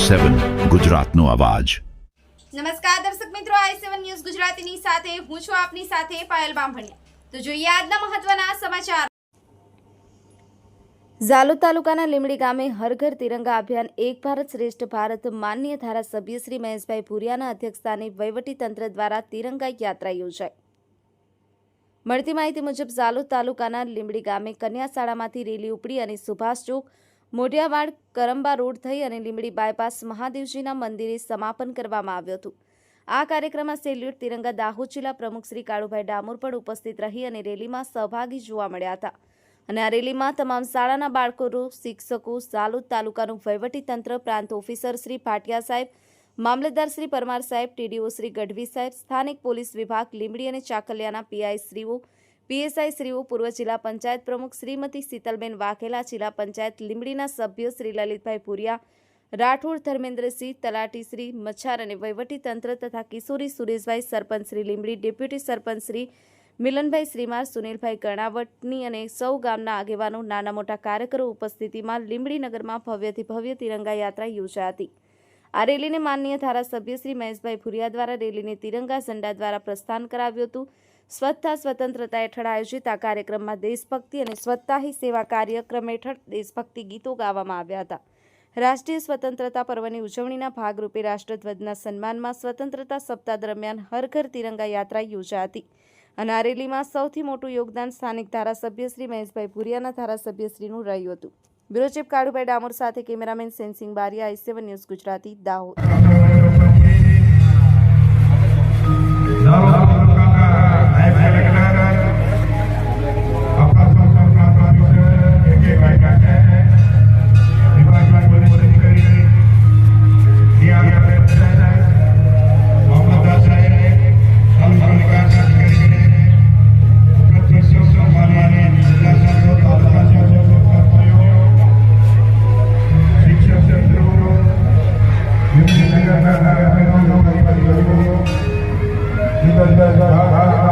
સેવન ગુજરાતનો અવાજ. નમસ્કાર દર્શક મિત્રો આઈ સેવન ન્યૂઝ ગુજરાતીની સાથે હું છું આપની સાથે પાયલ બામભણિયા. તો જોઈએ આજના મહત્વના સમાચાર. ઝાલોદ તાલુકાના લીમડી ગામે હર ઘર તિરંગા અભિયાન એક ભારત શ્રેષ્ઠ ભારત માન્ય ધારાસભ્ય શ્રી મહેશભાઈ ભુરિયાના અધ્યક્ષસ્થાને વહીવટીતંત્ર દ્વારા તિરંગા યાત્રા યોજાઈ. મળતી માહિતી મુજબ ઝાલોદ તાલુકાના લીમડી ગામે કન્યા શાળામાંથી રેલી ઉપડી અને સુભાષ ચોક મોઢિયાવાડ કરંબા રોડ થઈ અને લીંબડી બાયપાસ મહાદેવજીના મંદિરે સમાપન કરવામાં આવ્યું હતું. આ કાર્યક્રમમાં સેલ્યુટ તિરંગા દાહોદ જિલ્લા પ્રમુખ શ્રી કાળુભાઈ ડામોર પણ ઉપસ્થિત રહી અને રેલીમાં સહભાગી જોવા મળ્યા હતા. અને આ રેલીમાં તમામ શાળાના બાળકો શિક્ષકો ઝાલોદ તાલુકાનું વહીવટીતંત્ર પ્રાંત ઓફિસર શ્રી ભાટિયા સાહેબ, મામલતદાર શ્રી પરમાર સાહેબ, ટીડીઓ શ્રી ગઢવી સાહેબ, સ્થાનિક પોલીસ વિભાગ લીંબડી અને ચાકલિયાના પીઆઈ શ્રીઓ પીએસઆઈ શ્રીઓ પૂર્વ જિલ્લા પંચાયત પ્રમુખ શ્રીમતી શીતલબેન વાઘેલા, જિલ્લા પંચાયત લીંબડીના સભ્યો શ્રી લલિતભાઈ ભુરિયા, રાઠોડ ધર્મેન્દ્રસિંહ તલાટી શ્રી, મચ્છાર અને વહીવટીતંત્ર તથા કિશોરી સુરેશભાઈ સરપંચ શ્રી લીંબડી, ડેપ્યુટી સરપંચ શ્રી મિલનભાઈ શ્રીમાર, સુનિલભાઈ કર્ણાવટની અને સૌ ગામના આગેવાનો, નાના મોટા કાર્યકરો ઉપસ્થિતિમાં લીંબડી નગરમાં ભવ્યથી ભવ્ય તિરંગા યાત્રા યોજાઈ હતી. આ રેલીને માનનીય ધારાસભ્ય શ્રી મહેશભાઈ ભુરિયા દ્વારા રેલીને તિરંગા ઝંડા દ્વારા પ્રસ્થાન કરાવ્યું હતું. સ્વચ્છતા, સ્વતંત્રતા હેઠળ આયોજિત આ કાર્યક્રમમાં દેશભક્તિ અને સ્વચ્છતા હી સેવા કાર્યક્રમ હેઠળ દેશભક્તિ ગીતો ગાવામાં આવ્યા હતા. રાષ્ટ્રીય સ્વતંત્રતા પર્વની ઉજવણીના ભાગરૂપે રાષ્ટ્રધ્વજના સન્માનમાં સ્વતંત્રતા સપ્તાહ દરમિયાન હર ઘર તિરંગા યાત્રા યોજાઈ હતી. અને આ રેલીમાં સૌથી મોટું યોગદાન સ્થાનિક ધારાસભ્ય શ્રી મહેશભાઈ ભુરિયાના ધારાસભ્યશ્રીનું રહ્યું હતું. બ્યુરો કાળુભાઈ ડામોર સાથે cameraman sensing Bariya, I seven news Gujarati, Dahod. da da da